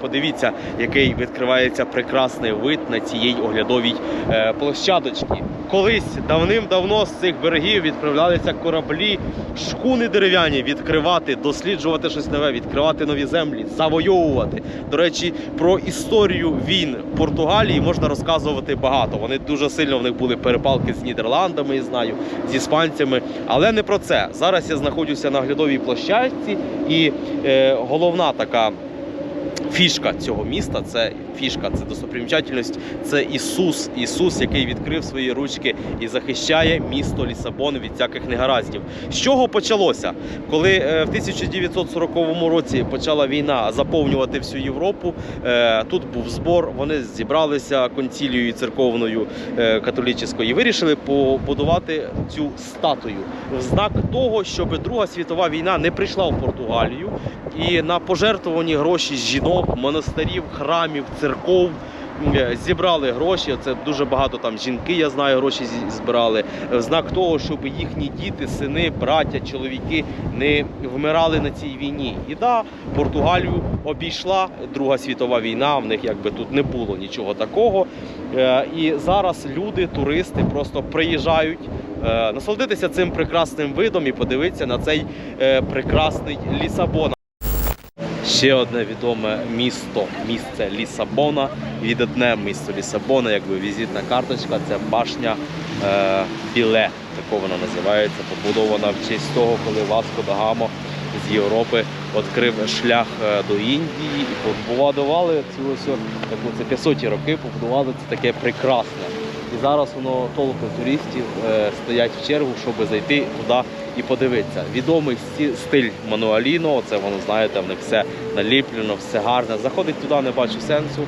Подивіться, який відкривається прекрасний вид на цієї оглядовій е, площадочці. Колись давним-давно з цих берегів відправлялися кораблі, шкуни дерев'яні відкривати, досліджувати щось нове, відкривати нові землі, завойовувати. До речі, про історію війн Португалії можна розказувати багато. Вони дуже сильно в них були перепалки з Нідерландами, я знаю, з іспанцями. Але не про це. Зараз я знаходжуся на оглядовій площадці, і е, головна така. Фішка цього міста це фішка, це достопримічательність, це Ісус. Ісус, який відкрив свої ручки і захищає місто Лісабон від всяких негараздів. З чого почалося? Коли е, в 1940 році почала війна заповнювати всю Європу, е, тут був збор. Вони зібралися концілією церковною е, католічською і вирішили побудувати цю статую в знак того, щоб Друга світова війна не прийшла в Португалію, і на пожертвовані гроші жінок, монастирів, храмів, церков. е, Зібрали гроші. Це дуже багато там жінки, я знаю, гроші збирали. В знак того, щоб їхні діти, сини, браття, чоловіки не вмирали на цій війні. І да, Португалію обійшла Друга світова війна. В них якби тут не було нічого такого. Е, І зараз люди, туристи, просто приїжджають е, насолодитися цим прекрасним видом і подивитися на цей е, прекрасний Лісабон. Ще одне відоме місто, місце Лісабона, відодне місто Лісабона, якби візитна карточка, це башня е, Біле, тако вона називається, побудована в честь того, коли Васко да Гамо з Європи відкрив шлях е, до Індії і побудували цю ось таку це 500 роки, побудували це таке прекрасне. І зараз воно толпи туристів е, стоять в чергу, щоб зайти туди і подивитися. Відомий стиль мануаліно, це воно знаєте, в них все наліплено, все гарне. Заходить туди, не бачу сенсу.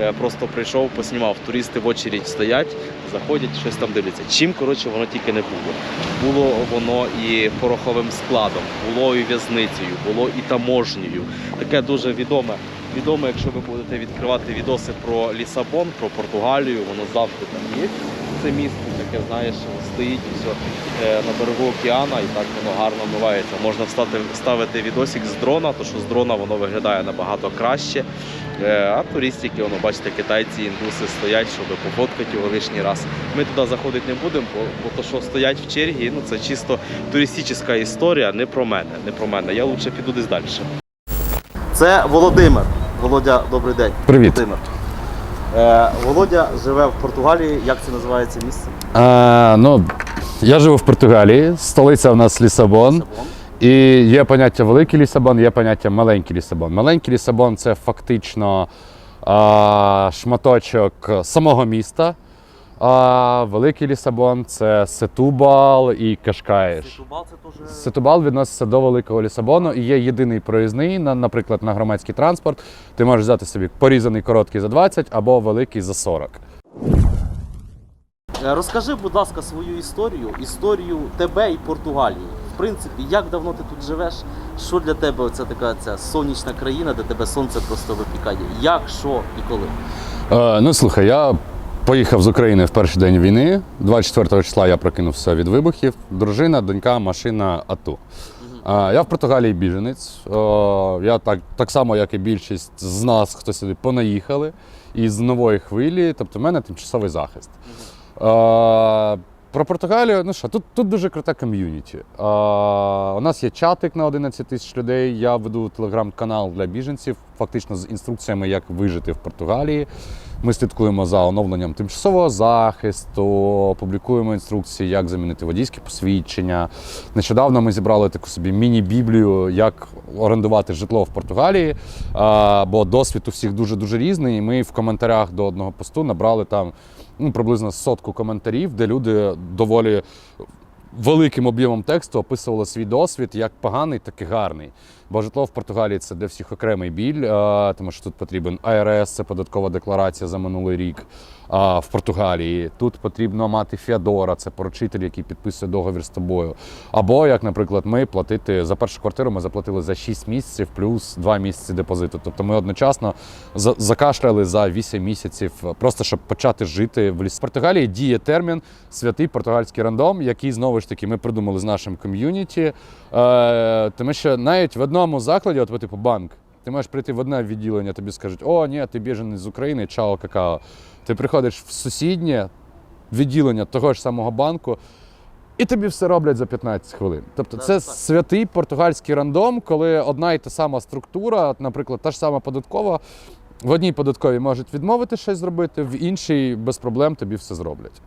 Е, Просто прийшов, поснімав. Туристи в очередь стоять, заходять, щось там дивляться. Чим коротше воно тільки не було. Було воно і пороховим складом, було і в'язницею, було і таможнею. Таке дуже відоме. Відомо, якщо ви будете відкривати відоси про Лісабон, про Португалію, воно завжди там є. Це місто таке, знаєш, стоїть все е, на берегу океана, і так воно гарно вмивається. Можна встати, ставити відосик з дрона, то що з дрона воно виглядає набагато краще. Е, А туристики, воно, бачите, китайці, індуси стоять, щоб пофоткати його лишній раз. Ми туди заходити не будемо, бо, бо то, що стоять в чергі, ну це чисто туристична історія, не про мене. Не про мене. Я лучше піду десь далі. Це Володимир. Володя, добрий день. Привіт. Володимир. Е, Володя живе в Португалії. Як це називається місце? А, ну, я живу в Португалії, столиця у нас Лісабон. Лісабон. І є поняття великий Лісабон, є поняття маленький Лісабон. Маленький Лісабон це фактично а, шматочок самого міста. А великий Лісабон це Сетубал і Кашкаєш. Ситубал це теж. Сетубал відноситься до великого Лісабону і є єдиний проїзний, на, наприклад, на громадський транспорт. Ти можеш взяти собі порізаний короткий за 20 або великий за 40. Е, Розкажи, будь ласка, свою історію, історію тебе і Португалії. В принципі, як давно ти тут живеш? Що для тебе оця така ця сонячна країна, де тебе сонце просто випікає? Як, що і коли? Е, ну слухай, я поїхав з України в перший день війни. 24 числа я прокинувся від вибухів. Дружина, донька, машина АТО. Я в Португалії біженець. Я так, так само, як і більшість з нас, хто сюди понаїхали із нової хвилі, тобто в мене тимчасовий захист. Про Португалію, ну що, тут, тут дуже крута ком'юніті. У нас є чатик на 11 тисяч людей. Я веду телеграм-канал для біженців, фактично з інструкціями, як вижити в Португалії. Ми слідкуємо за оновленням тимчасового захисту, публікуємо інструкції, як замінити водійське посвідчення. Нещодавно ми зібрали таку собі міні-біблію, як орендувати житло в Португалії, бо досвід у всіх дуже-дуже різний. І ми в коментарях до одного посту набрали там ну, приблизно сотку коментарів, де люди доволі великим об'ємом тексту описували свій досвід як поганий, так і гарний. Бо житло в Португалії це для всіх окремий біль, тому що тут потрібен АРС, це податкова декларація за минулий рік. В Португалії тут потрібно мати Фіадора, це поручитель, який підписує договір з тобою. Або, як, наприклад, ми платити за першу квартиру, ми заплатили за 6 місяців плюс 2 місяці депозиту. Тобто ми одночасно закашляли за 8 місяців, просто щоб почати жити в лісі. В Португалії діє термін святий португальський рандом, який знову ж таки ми придумали з нашим ком'юніті. Е, тому що навіть в одному закладі, от типу банк, Ти можеш прийти в одне відділення, тобі скажуть, о, ні, ти біженець з України, чао, какао. Ти приходиш в сусіднє відділення того ж самого банку, і тобі все роблять за 15 хвилин. Тобто, це святий португальський рандом, коли одна і та сама структура, наприклад, та ж сама податкова. В одній податковій можуть відмовити щось зробити, в іншій без проблем тобі все зроблять.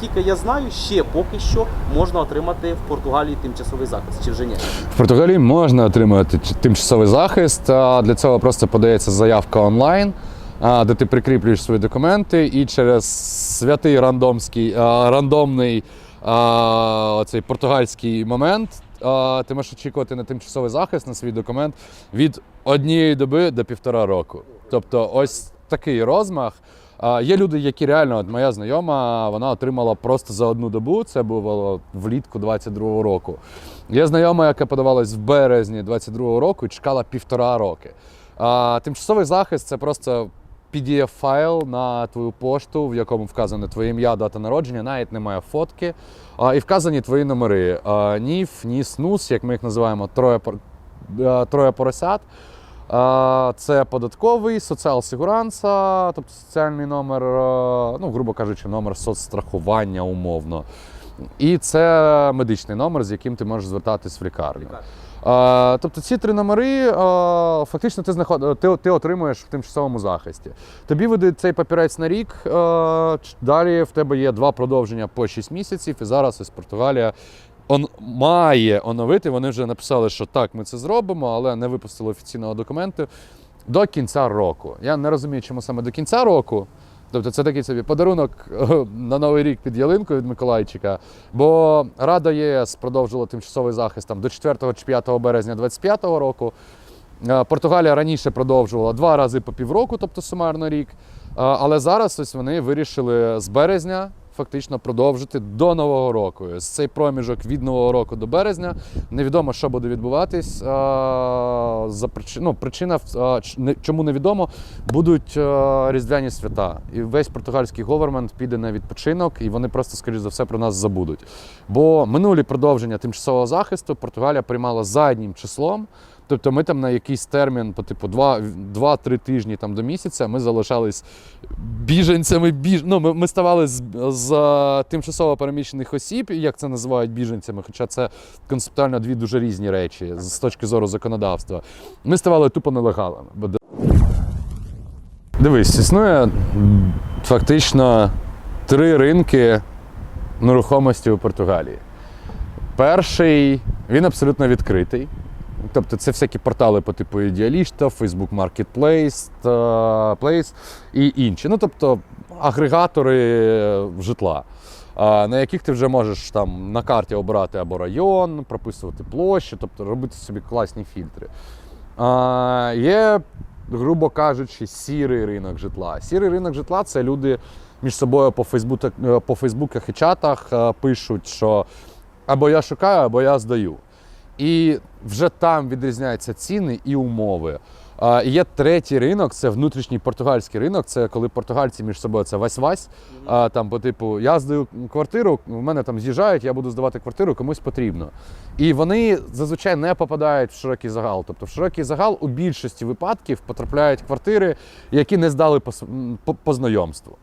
Тільки я знаю, ще поки що можна отримати в Португалії тимчасовий захист, чи вже ні? В Португалії можна отримати тимчасовий захист. Для цього просто подається заявка онлайн, де ти прикріплюєш свої документи, і через святий рандомський, рандомний а, оцей португальський момент ти можеш очікувати на тимчасовий захист на свій документ від однієї доби до півтора року. Тобто, ось такий розмах. Є люди, які реально, от моя знайома, вона отримала просто за одну добу. Це було влітку 22-го року. Є знайома, яка подавалась в березні 22-го року і чекала півтора роки. А, тимчасовий захист це просто PDF-файл на твою пошту, в якому вказане твоє ім'я, дата народження, навіть немає фотки. А, і вказані твої номери: а, НІФ, НІС, НУС, як ми їх називаємо, троє, е, троє поросят. Це податковий, соціал-сигуранса, тобто соціальний номер, е, ну, грубо кажучи, номер соцстрахування умовно. І це медичний номер, з яким ти можеш звертатись в лікарню. Тобто ці три номери фактично ти, знаход... ти, ти отримуєш в тимчасовому захисті. Тобі видають цей папірець на рік. далі в тебе є два продовження по 6 місяців, і зараз ось Португалія он... має оновити. Вони вже написали, що так, ми це зробимо, але не випустили офіційного документу до кінця року. Я не розумію, чому саме до кінця року. Тобто це такий собі подарунок на Новий рік під ялинкою від Миколайчика. Бо Рада ЄС продовжила тимчасовий захист там, до 4 чи 5 березня 2025 року. Е, Португалія раніше продовжувала два рази по півроку, тобто сумарно рік. Е, Але зараз ось вони вирішили з березня фактично продовжити до Нового року. Ось цей проміжок від Нового року до березня. Невідомо, що буде відбуватись. За причин, ну, причина чому невідомо, будуть різдвяні свята. І весь португальський говермент піде на відпочинок, і вони просто, скоріш за все, про нас забудуть. Бо минулі продовження тимчасового захисту Португалія приймала заднім числом. Тобто ми там на якийсь термін, по типу 2-3 тижні там, до місяця, ми залишались біженцями. Біж... Ну, ми, ми ставали з, з е, тимчасово переміщених осіб, як це називають біженцями, хоча це концептуально дві дуже різні речі з точки зору законодавства. Ми ставали тупо нелегалами. Дивись, існує фактично три ринки нерухомості у Португалії. Перший він абсолютно відкритий. Тобто це всякі портали по типу Ідеаліста, Facebook Marketplace Place і інші. Ну, тобто агрегатори е, житла, на яких ти вже можеш там на карті обирати або район, прописувати площу, тобто робити собі класні фільтри. Є, грубо кажучи, сірий ринок житла. Сірий ринок житла це люди між собою по фейсбуках, по фейсбуках і чатах е, пишуть, що або я шукаю, або я здаю. І вже там відрізняються ціни і умови. А, і є третій ринок, це внутрішній португальський ринок. Це коли португальці між собою це вась-вась. А, там, по типу, я здаю квартиру, в мене там з'їжджають, я буду здавати квартиру, комусь потрібно. І вони зазвичай не попадають в широкий загал. Тобто в широкий загал у більшості випадків потрапляють квартири, які не здали по, по, по знайомству.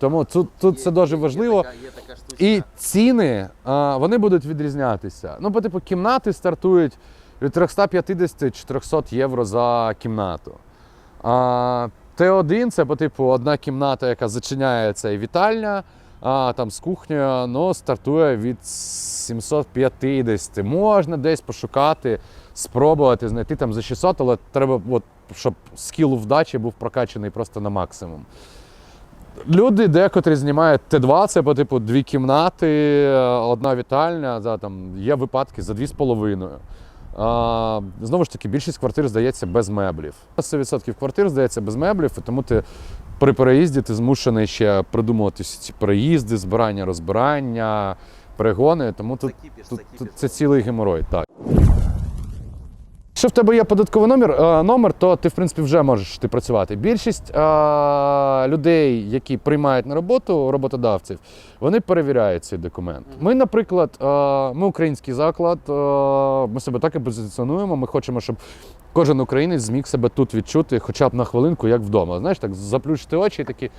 Тому тут, тут це дуже важливо. Є така штучка. І ціни а, вони будуть відрізнятися. Ну, по типу, кімнати стартують від 350-400 євро за кімнату. А, Т1 це по типу одна кімната, яка зачиняється і вітальня, а там з кухнею, ну, стартує від 750. Можна десь пошукати, спробувати знайти там за 600, але треба, от, щоб скіл вдачі був прокачаний просто на максимум. Люди декотрі знімають Т2, це по типу дві кімнати, одна вітальня, да, там є випадки за дві з половиною. А, знову ж таки, більшість квартир здається без меблів. 100% квартир здається без меблів, і тому ти при переїзді ти змушений ще придумувати ці переїзди, збирання, розбирання, перегони. Тому тут, Закіпіш, тут, закіпіш. тут це цілий геморой. Так. Якщо в тебе є податковий номер, е, номер, то ти в принципі вже можеш ти працювати. Більшість е, людей, які приймають на роботу роботодавців, вони перевіряють цей документ. Ми, наприклад, е, ми український заклад, е, ми себе так і позиціонуємо. Ми хочемо, щоб кожен українець зміг себе тут відчути, хоча б на хвилинку, як вдома. Знаєш, так заплющити очі і такі.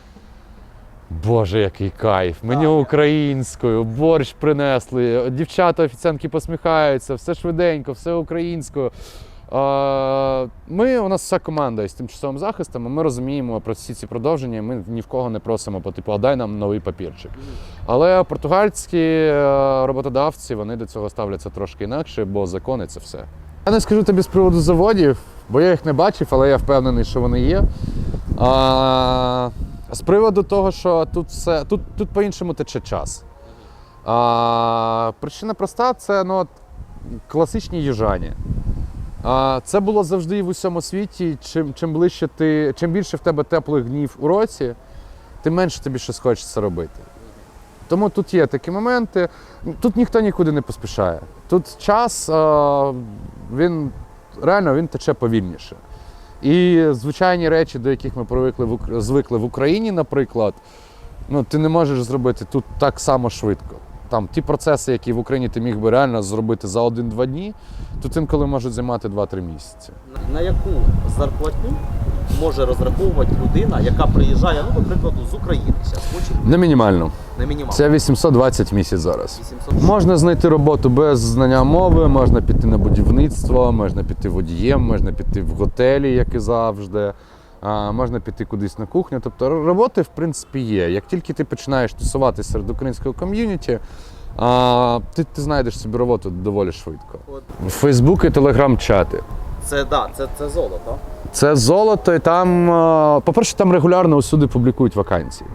Боже, який кайф! Мені українською, борщ принесли, дівчата, офіціантки посміхаються, все швиденько, все українською. Ми, у нас вся команда із тимчасовим захистом, і ми розуміємо про всі ці продовження. Ми ні в кого не просимо по типу, а дай нам новий папірчик. Але португальські е, роботодавці вони до цього ставляться трошки інакше, бо закони це все. Я не скажу тобі з приводу заводів, бо я їх не бачив, але я впевнений, що вони є. А, з приводу того, що тут все тут, тут по-іншому тече час. А, причина проста це ну, класичні южані. Це було завжди і в усьому світі. Чим, чим ближче ти, чим більше в тебе теплих днів у році, тим менше тобі щось хочеться робити. Тому тут є такі моменти. Тут ніхто нікуди не поспішає. Тут час, він реально він тече повільніше. І звичайні речі, до яких ми привикли звикли в Україні, наприклад, ну, ти не можеш зробити тут так само швидко. Там ті процеси, які в Україні ти міг би реально зробити за один-два дні, тут інколи можуть займати 2-3 місяці. На яку зарплатню може розраховувати людина, яка приїжджає, ну, до прикладу, з України зараз, хоче Не мінімально. на мінімал Це 820 місяць зараз. 800 Можна знайти роботу без знання мови, можна піти на будівництво, можна піти водієм, можна піти в готелі, як і завжди. Можна піти кудись на кухню. Тобто роботи, в принципі, є. Як тільки ти починаєш тусуватися серед українського ком'юніті, ти, ти знайдеш собі роботу доволі швидко. Фейсбук і телеграм-чати. Це да, це, це золото. Це золото, і там, по-перше, там регулярно усюди публікують вакансії.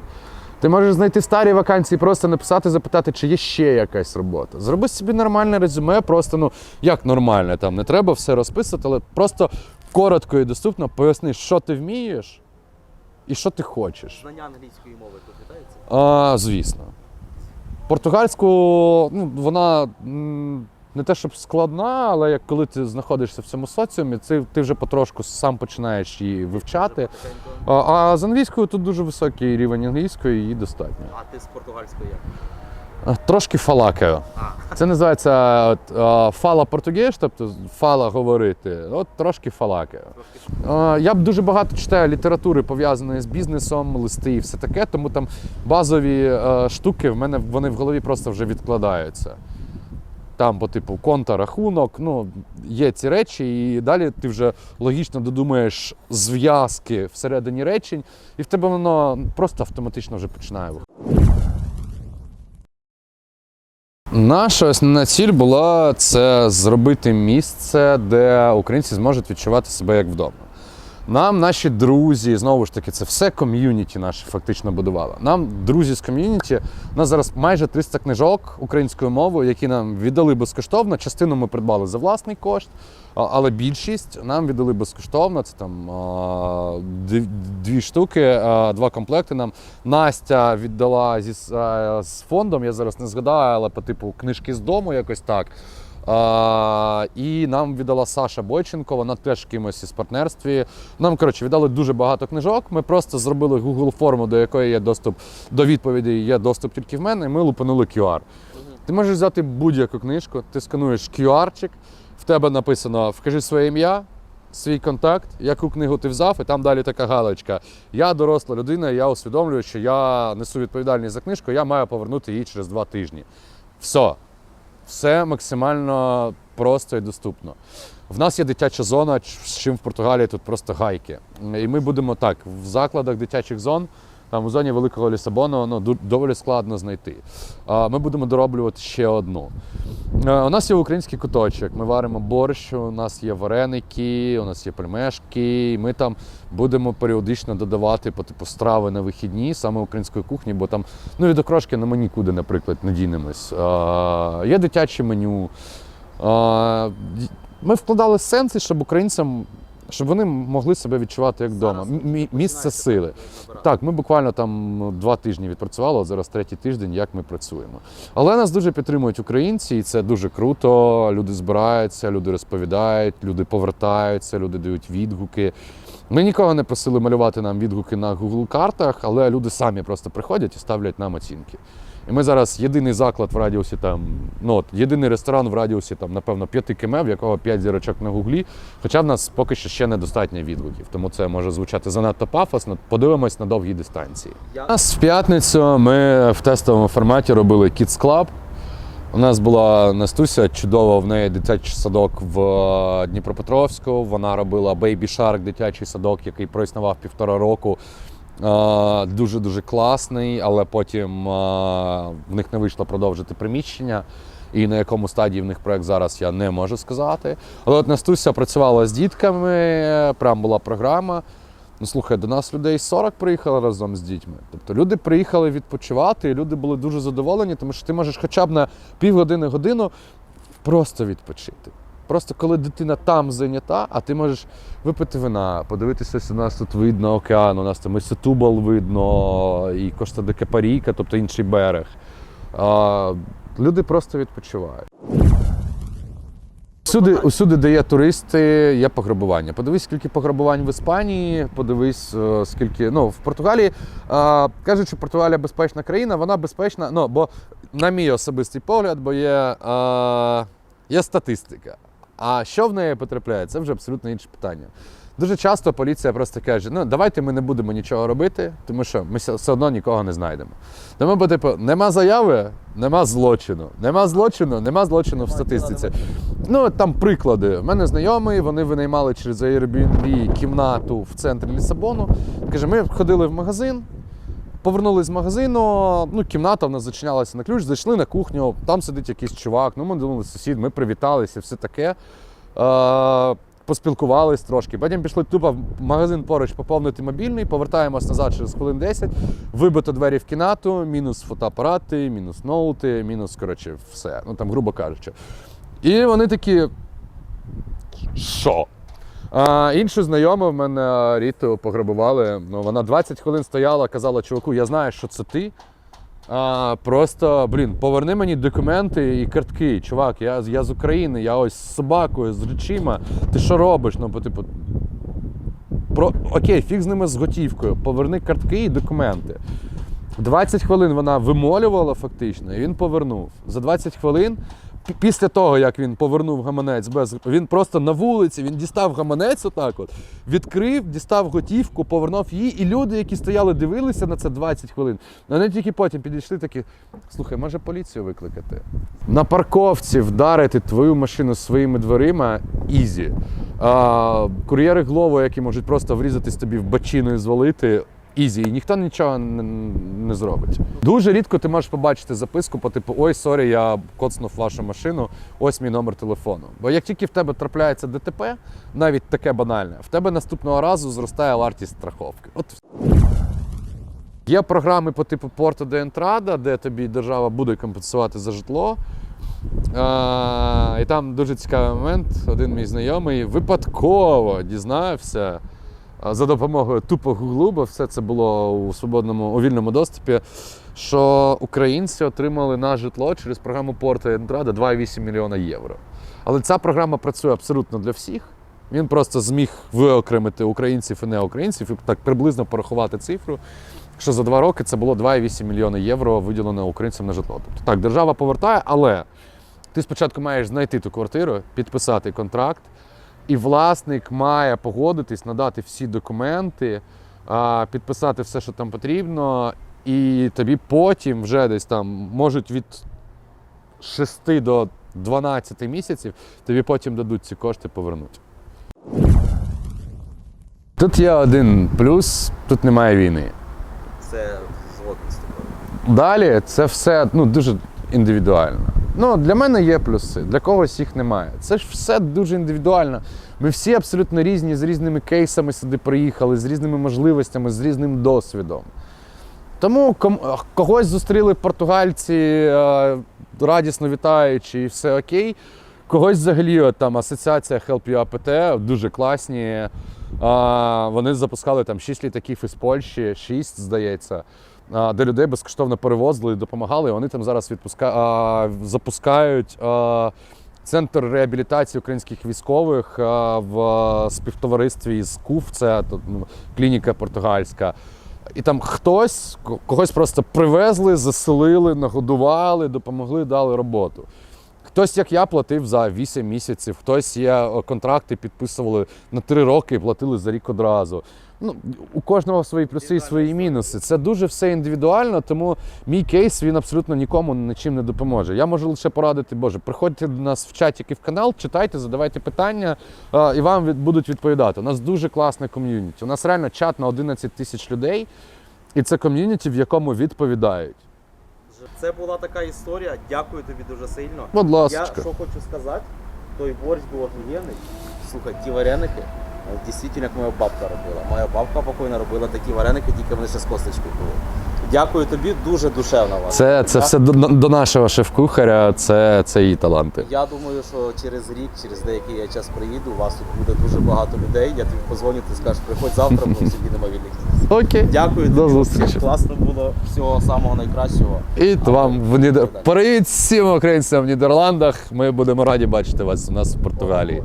Ти можеш знайти старі вакансії, просто написати, запитати, чи є ще якась робота. Зроби собі нормальне резюме, просто ну як нормальне, там не треба все розписувати, але просто коротко і доступно поясни, що ти вмієш і що ти хочеш. Знання англійської мови тут вітається? А, звісно. Португальську, ну, вона не те, щоб складна, але як коли ти знаходишся в цьому соціумі, це ти вже потрошку сам починаєш її вивчати. А, а з англійською тут дуже високий рівень англійської, її достатньо. А ти з португальської як? А, Трошки фалакаю. Це називається от, а, фала португеш, тобто фала говорити. От трошки фалакаю. А, Я б дуже багато читаю літератури пов'язаної з бізнесом, листи і все таке, тому там базові е, штуки в мене вони в голові просто вже відкладаються. Там, по типу, конта, рахунок, ну, є ці речі, і далі ти вже логічно додумаєш зв'язки всередині речень, і в тебе воно просто автоматично вже починає виходити. Наша основна ціль була це зробити місце, де українці зможуть відчувати себе як вдома. Нам наші друзі, знову ж таки, це все ком'юніті наше фактично будувало. Нам друзі з ком'юніті, у нас зараз майже 300 книжок українською мовою, які нам віддали безкоштовно. Частину ми придбали за власний кошт, але більшість нам віддали безкоштовно. Це там дві- штуки, два комплекти нам. Настя віддала зі, з фондом, я зараз не згадаю, але по типу книжки з дому, якось так. А, і нам віддала Саша Бойченко, вона теж кимось із партнерстві. Нам, коротше, віддали дуже багато книжок. Ми просто зробили Google форму, до якої є доступ до відповідей, є доступ тільки в мене, і ми лупанули QR. Ти можеш взяти будь-яку книжку, ти скануєш QR-чик, в тебе написано Вкажи своє ім'я, свій контакт, яку книгу ти взяв, і там далі така галочка. Я доросла людина, я усвідомлюю, що я несу відповідальність за книжку, я маю повернути її через два тижні. Все. Все максимально просто і доступно. В нас є дитяча зона, з чим в Португалії тут просто гайки. І ми будемо так, в закладах дитячих зон, там у зоні Великого Лісабону ну, доволі складно знайти. Ми будемо дороблювати ще одну. Е, У нас є український куточок, ми варимо борщ, у нас є вареники, у нас є пельмешки. Ми там будемо періодично додавати по типу страви на вихідні, саме української кухні, бо там ну від окрошки ну, ми нікуди, наприклад, не дінемось. Є дитяче меню. Ми вкладали сенси, щоб українцям щоб вони могли себе відчувати як вдома. Місце сили. Так, ми буквально там два тижні відпрацювали, от зараз третій тиждень, як ми працюємо. Але нас дуже підтримують українці, і це дуже круто. Люди збираються, люди розповідають, люди повертаються, люди дають відгуки. Ми нікого не просили малювати нам відгуки на Google картах, але люди самі просто приходять і ставлять нам оцінки. І ми зараз єдиний заклад в радіусі там, ну от єдиний ресторан в радіусі там, напевно, 5 км, в якого 5 зірочок на гуглі. Хоча в нас поки що ще недостатньо відгуків, тому це може звучати занадто пафосно. Подивимось на довгій дистанції. У нас в п'ятницю ми в тестовому форматі робили Kids Club. У нас була Настуся, чудова в неї дитячий садок в е, Дніпропетровську. Вона робила Baby Shark, дитячий садок, який проіснував півтора року. Дуже-дуже класний, але потім в них не вийшло продовжити приміщення. І на якому стадії в них проект зараз я не можу сказати. Але от Настуся працювала з дітками, прям була програма. Ну слухай, до нас людей 40 приїхало разом з дітьми. Тобто люди приїхали відпочивати, і люди були дуже задоволені, тому що ти можеш хоча б на півгодини годину просто відпочити. Просто коли дитина там зайнята, а ти можеш випити вина, подивитися, ось у нас тут видно океан, у нас там і Сетубал видно, і Кошта де Капаріка, тобто інший берег. А, люди просто відпочивають. Усюди, усюди, де є туристи, є пограбування. Подивись, скільки пограбувань в Іспанії, подивись, е, скільки. Ну, в Португалії е, кажуть, що Португалія безпечна країна, вона безпечна. Ну, бо, на мій особистий погляд, бо є, е, є статистика. А що в неї потрапляє, це вже абсолютно інше питання. Дуже часто поліція просто каже: ну давайте ми не будемо нічого робити, тому що ми все- одно нікого не знайдемо. Тому, бо, типу, нема заяви, нема злочину. Нема злочину, нема злочину в статистиці. Ну, там приклади. У мене знайомий, вони винаймали через Airbnb кімнату в центрі Лісабону. Каже, ми ходили в магазин, повернулись з магазину, ну, кімната в нас зачинялася на ключ, зайшли на кухню, там сидить якийсь чувак, ну, ми думали, сусід, ми привіталися, все таке. Е, поспілкувались трошки. Потім пішли тупо в магазин поруч поповнити мобільний, повертаємось назад через хвилин 10, вибито двері в кімнату, мінус фотоапарати, мінус ноути, мінус, коротше, все. Ну там, грубо кажучи. І вони такі. Що? А, іншу знайому в мене Ріту пограбували. Ну, вона 20 хвилин стояла, казала, чуваку, я знаю, що це ти. А, просто, блін, поверни мені документи і картки. Чувак, я, я з України, я ось з собакою, з речима. Ти що робиш? Ну, бо, типу, про, окей, фіг з ними з готівкою. Поверни картки і документи. 20 хвилин вона вимолювала фактично, і він повернув. За 20 хвилин, після того, як він повернув гаманець без. Він просто на вулиці, він дістав гаманець отак от, відкрив, дістав готівку, повернув її, і люди, які стояли, дивилися на це 20 хвилин. Вони тільки потім підійшли такі: слухай, може поліцію викликати? На парковці вдарити твою машину своїми дверима ізі. А, кур'єри Глово, які можуть просто врізатись тобі в бачину і звалити. Ізі, і ніхто нічого не, не зробить. Дуже рідко ти можеш побачити записку по типу Ой, сорі, я коцнув вашу машину, ось мій номер телефону. Бо як тільки в тебе трапляється ДТП, навіть таке банальне, в тебе наступного разу зростає вартість страховки. От Є програми по типу Порто де Ентрада, де тобі держава буде компенсувати за житло. А, і там дуже цікавий момент. Один мій знайомий випадково дізнався за допомогою тупо гуглу, бо все це було у свободному у вільному доступі. Що українці отримали на житло через програму Порто Ентрада 2,8 мільйона євро. Але ця програма працює абсолютно для всіх. Він просто зміг виокремити українців і неукраїнців і так приблизно порахувати цифру що за два роки це було 2,8 мільйони євро виділено українцям на житло. Тобто так, держава повертає, але ти спочатку маєш знайти ту квартиру, підписати контракт, і власник має погодитись, надати всі документи, підписати все, що там потрібно, і тобі потім вже десь там можуть від 6 до 12 місяців, тобі потім дадуть ці кошти повернути. Тут є один плюс, тут немає війни. Це згоден з тобою. Далі це все ну, дуже індивідуально. Ну, для мене є плюси, для когось їх немає. Це ж все дуже індивідуально. Ми всі абсолютно різні, з різними кейсами сюди приїхали, з різними можливостями, з різним досвідом. Тому когось зустріли португальці, е, радісно вітаючи, і все окей. когось взагалі там асоціація Help You APT, дуже класні. Вони запускали там 6 літаків із Польщі, 6, здається, де людей безкоштовно перевозили допомагали. Вони там зараз відпуска... запускають. Центр реабілітації українських військових в співтоваристві з КУФ, це ну, клініка португальська. І там хтось, когось просто привезли, заселили, нагодували, допомогли, дали роботу. Хтось, як я, платив за 8 місяців, хтось є контракти підписували на 3 роки і платили за рік одразу. Ну, у кожного свої плюси і свої мінуси. Це дуже все індивідуально, тому мій кейс він абсолютно нікому нічим не допоможе. Я можу лише порадити, Боже, приходьте до нас в чатик і в канал, читайте, задавайте питання, і вам будуть відповідати. У нас дуже класне ком'юніті. У нас реально чат на 11 тисяч людей, і це ком'юніті, в якому відповідають. Це була така історія. Дякую тобі дуже сильно. Будь Я ласка. що хочу сказати, той борщ був офігенний. Слухай, ті вареники, дійсно, як моя бабка робила. Моя бабка покойна робила такі вареники, тільки вони ще з косточкою були. Дякую тобі, дуже душевно вас. Це, це все до, до нашого шеф-кухаря, це, це її таланти. Я думаю, що через рік, через деякий я час приїду, у вас тут буде дуже багато людей. Я тобі позвоню, ти скажеш, приходь завтра, бо всі нема вільних. Окей. Дякую До зустрічі. Класно було. Всього самого найкращого. І вам в Нідер... Привіт всім українцям в Нідерландах. Ми будемо раді бачити вас у нас в Португалії.